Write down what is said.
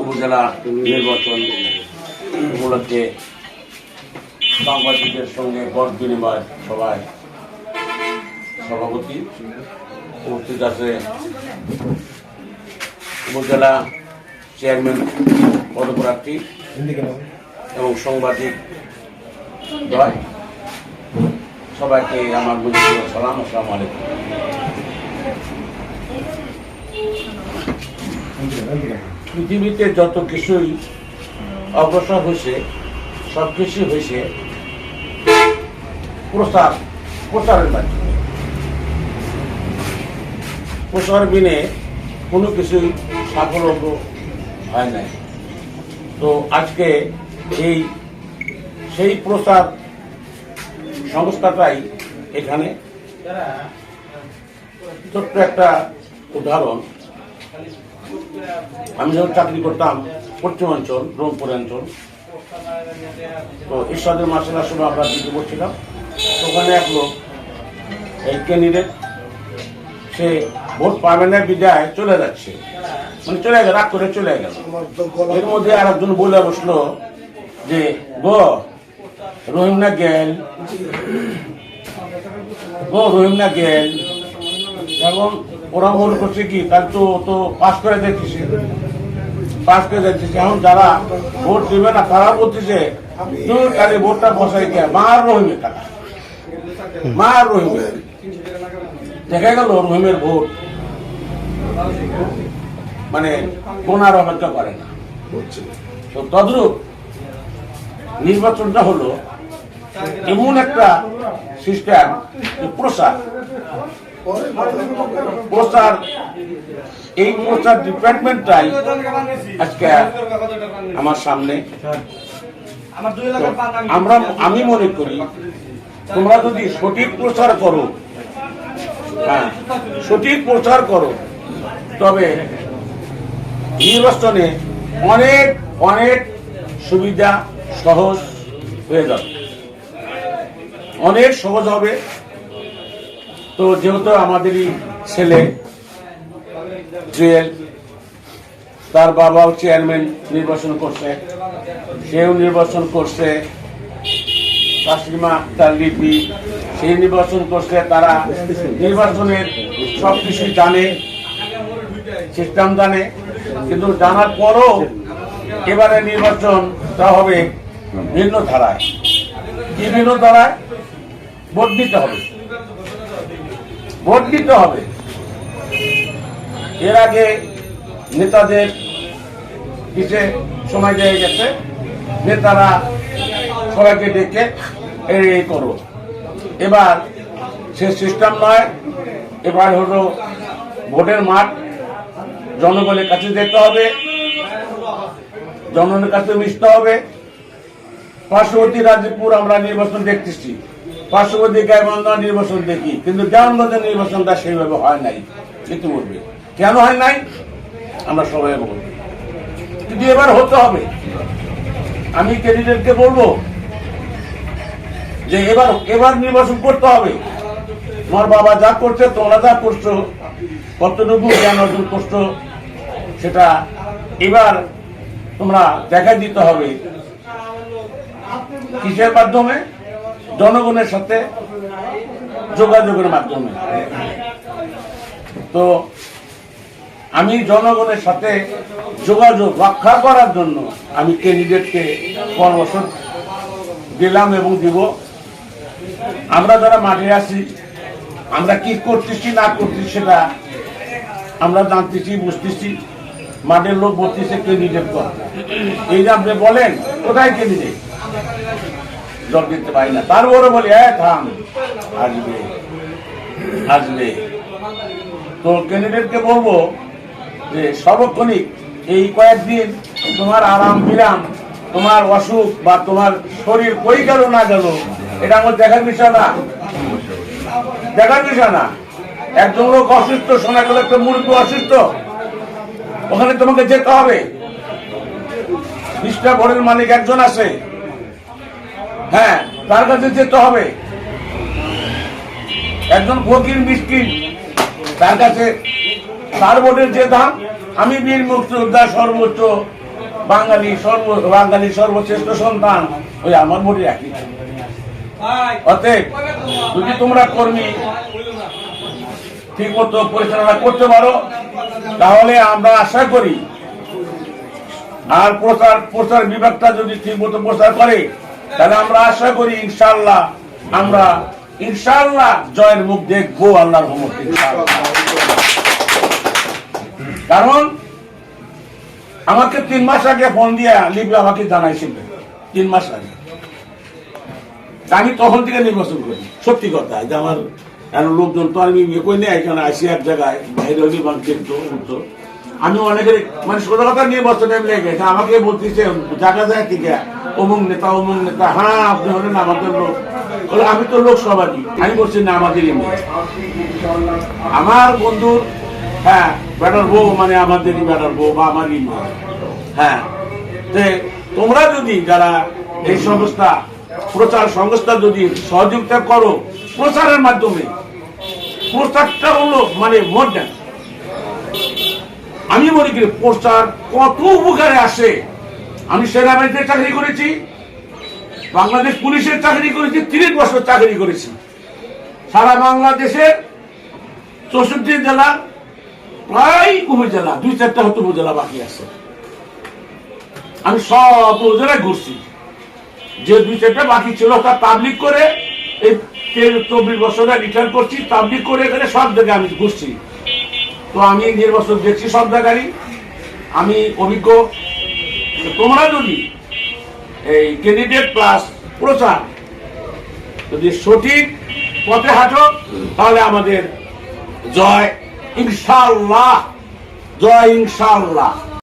উপজেলা নির্বাচন উপলক্ষে সাংবাদিকদের সঙ্গে গড় বিনিময় সভায় সভাপতি উপস্থিত আছে। উপজেলা চেয়ারম্যান, পদপ্রার্থী এবং সাংবাদিক দয় সবাইকে আমার মুজিব সালাম, আসসালামু আলাইকুম। পৃথিবীতে যত কিছুই অগ্রসর হয়েছে, সব কিছুই হয়েছে প্রচার প্রচারের মাধ্যমে। প্রচার বিনে কোনো কিছুই সাফল্য হয় নাই। তো আজকে এই, সেই প্রসার সংস্থাটাই এখানে ছোট্ট একটা উদাহরণ। আমি যখন চাকরি করতাম পশ্চিমাঞ্চল অঞ্চল তো ঈশ্বরের মার্শাল সময় আমরা দিতে বলছিলাম তো ওখানে এক লোক, এই ক্যান্ডিডেট, সে ভোট পাবে না, বিদায়, চলে যাচ্ছে। মানে চলে গেল, রাগ করে চলে গেল। এর মধ্যে আর একজন বলে বসল যে, গো, রহিম না গেল? গো, রহিম না গেল? এখন ওরা মনে করছে কি তার তো তো পাস করে দেখতেছে পাস করে দেখতেছে এখন যারা ভোট দেবে না, তারা বলতেছে তুই কালে ভোটটা বসাই কে মার রহিমের টাকা। মার রহিমের। দেখা গেল রহিমের ভোট মানে কোনার অপেক্ষা করে না। তো তদ্রুপ, নির্বাচনটা হলো এমন একটা সিস্টেম প্রসার প্রচার এই প্রচার ডিপার্টমেন্টটাই আজকে আমার সামনে। আমরা, আমি মনে করি, তোমরা যদি সঠিক প্রচার করো হ্যাঁ সঠিক প্রচার করো, তবে নির্বাচনে অনেক অনেক সুবিধা সহজ হয়ে যাবে। অনেক সহজ হবে। তো যেহেতু আমাদেরই ছেলে, জুয়েল, তার বাবাও চেয়ারম্যান নির্বাচন করছে। সেও নির্বাচন করছে। তাসলিমা তার লিপি সেই নির্বাচন করছে। তারা নির্বাচনের সব কিছু জানে, সিস্টেম জানে। কিন্তু জানার পরও এবারে নির্বাচনটা হবে ভিন্ন ধারায়। কি ভিন্ন ধারায়? ভোট দিতে হবে। ভোট দিতে হবে। এর আগে নেতাদের কিসে সময় দিয়ে গেছে। নেতারা সবাইকে ডেকে এই করো। এবার সে সিস্টেম নয়। এবার হলো ভোটের মাঠ। জনগণের কাছে যেতে হবে। জনগণের কাছে মিশতে হবে। পার্শ্ববর্তী রাজ্যপুর আমরা নির্বাচন দেখতেছি। পার্শ্ববর্তী গাইবান্ধা নির্বাচন দেখি, কিন্তু জ্ঞানগঞ্জের নির্বাচনটা সেইভাবে হয় নাই ইতিমধ্যে কেন হয় নাই? আমরা সবাই বলব কিন্তু এবার হতে হবে। আমি ক্যান্ডিডেটকে বলব যে এবার এবার নির্বাচন করতে হবে। তোমার বাবা যা করছে, তোমরা যা করছ, কতটুকু জ্ঞান অর্জন করছ, সেটা এবার তোমরা দেখা দিতে হবে। কিসের মাধ্যমে? জনগণের সাথে যোগাযোগের মাধ্যমে। তো আমি জনগণের সাথে যোগাযোগ রক্ষা করার জন্য আমি ক্যান্ডিডেটকে পরামর্শ দিলাম এবং দিব। আমরা যারা মাঠে আছি, আমরা কি করতেছি, না করতেছি সেটা আমরা জানতেছি, বুঝতেছি। মাঠের লোক বলতেছে ক্যান্ডিডেট কর। এই যে আপনি বলেন, কোথায় ক্যান্ডিডেট জব দিতে পারি না। তারপরে বলি হ্যাঁ থাম, আসবে আসবে। তো ক্যান্ডিডেটকে বলব যে, সর্বক্ষণিক এই কয়েকদিন তোমার আরাম বিরাম তোমার অসুখ বা তোমার শরীর কই গেল না গেল, এটা আমার দেখার বিষয় না। দেখার বিষয় না। একজন লোক অসুস্থ, শোনা গেল একটা মুরগি অসুস্থ, ওখানে তোমাকে যেতে হবে। বিশটা ভোরের মালিক একজন আছে হ্যাঁ তার কাছে যেতে হবে। একজন ফকির মিসকিন, তার কাছে তার ভোটের যে দাম আমি বীর মুক্তিযোদ্ধা, সর্বোচ্চ বাঙালি, সর্ব বাঙালি সর্বশ্রেষ্ঠ সন্তান ওই আমার মোটে একই অতএব, যদি তোমরা কর্মী ঠিক মতো পরিচালনা করতে পারো, তাহলে আমরা আশা করি, আর প্রচার প্রচার বিভাগটা যদি ঠিক মতো প্রচার করে তাহলে আমরা আশা করি ইনশাল্লাহ আমরা ইনশাল্লাহ জয়ের মুখ দেখব আল্লাহর কারণ আমাকে তিন মাস আগে ফোন দিয়ে লিপি আমাকে জানাইছিল। তিন মাস আগে। আমি তখন থেকে নির্বাচন করি। সত্যি কথা আমার লোকজন তো আমি ইয়ে করি এখানে আসি এক জায়গায়, বাইরে হলি বা কিন্তু উঠতো। আমি অনেকের মানে সোজা নির্বাচন এমনি লেগে। আমাকে বলতেছে জায়গা যায় ঠিক অমুক নেতা অমুক নেতা। হ্যাঁ আপনি হলেন আমাদের লোক। বলে, আমি তো লোক সবারই। আমি বলছি না আমাদেরই মেয়ে আমার বন্ধুর হ্যাঁ ব্যাটার বউ মানে আমাদেরই বেটার বউ বা আমারই হ্যাঁ তোমরা যদি যারা এই সংস্থা প্রচার সংস্থা যদি সহযোগিতা করো প্রচারের মাধ্যমে প্রচারটা হলো মানে মডার্ন আমি মনে করি প্রচার কত উপকারে আসে? আমি সেনাবাহিনীতে চাকরি করেছি, বাংলাদেশ পুলিশের চাকরি করেছি, তিরিশ বছর চাকরি করেছি। সারা বাংলাদেশের চৌষট্টি জেলা, প্রায় উপজেলা, দুই চারটা হয়তো উপজেলা বাকি আছে। আমি সব উপজেলায় ঘুরছি। যে দুই চারটা বাকি ছিল তা পাবলিক করে এই চব্বিশ বছরে রিটার্ন করছি পাবলিক করে এখানে সব জায়গায় আমি ঘুরছি। তো আমি নির্বাচন দেখছি সব জায়গারই। আমি অভিজ্ঞ। তোমরা যদি এই ক্যান্ডিডেট প্লাস প্রচার যদি সঠিক পথে হাঁটো, তাহলে আমাদের জয় ইনশাল্লাহ জয় ইনশাল্লাহ